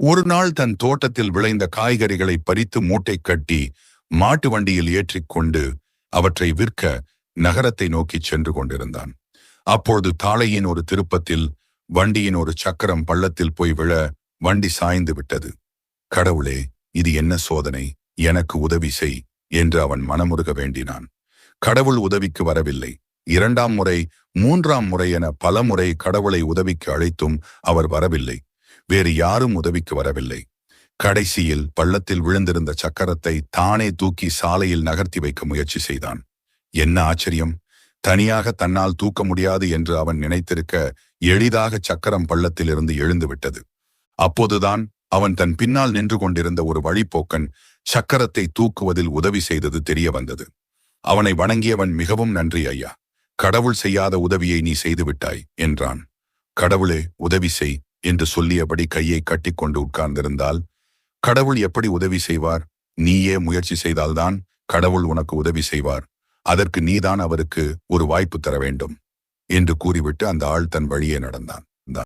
ஒரு நாள் தன் தோட்டத்தில் விளைந்த காய்கறிகளை பறித்து மூட்டை கட்டி மாட்டு வண்டியில் ஏற்றிக்கொண்டு அவற்றை விற்க நகரத்தை நோக்கிச் சென்று கொண்டிருந்தான். அப்பொழுது தாளையின் ஒரு திருப்பத்தில் வண்டியின் ஒரு சக்கரம் பள்ளத்தில் போய் விழ வண்டி சாய்ந்து விட்டது. கடவுளே இது என்ன சோதனை? எனக்கு உதவி செய் என்று அவன் மனமுருக வேண்டினான். கடவுள் உதவிக்கு வரவில்லை. இரண்டாம் முறை மூன்றாம் முறை என பல முறை கடவுளை உதவிக்கு அழைத்தும் அவர் வரவில்லை. வேறு யாரும் உதவிக்கு வரவில்லை. கடைசியில் பள்ளத்தில் விழுந்திருந்த சக்கரத்தை தானே தூக்கி சாலையில் நகர்த்தி வைக்க முயற்சி செய்தான். என்ன ஆச்சரியம்? தனியாக தன்னால் தூக்க முடியாது என்று அவன் நினைத்திருக்க எளிதாக சக்கரம் பள்ளத்திலிருந்து எழுந்து விட்டது அப்போதுதான் அவன் தன் பின்னால் நின்று கொண்டிருந்த ஒரு வழிப்போக்கன் சக்கரத்தை தூக்குவதில் உதவி செய்தது தெரிய வந்தது. அவனை வணங்கியவன் மிகவும் நன்றி ஐயா. கடவுள் செய்யாத உதவியை நீ செய்துவிட்டாய் என்றான். கடவுளே உதவி செய். என்று சொல்லியபடி கையை கட்டிக்கொண்டு உட்கார்ந்திருந்தால் கடவுள் எப்படி உதவி செய்வார்? நீயே முயற்சி செய்தால்தான் கடவுள் உனக்கு உதவி செய்வார். அதற்கு நீதான் அவருக்கு ஒரு வாய்ப்பு தர வேண்டும். என்று கூறிவிட்டு அந்த ஆள் தன் வழியே நடந்தான்.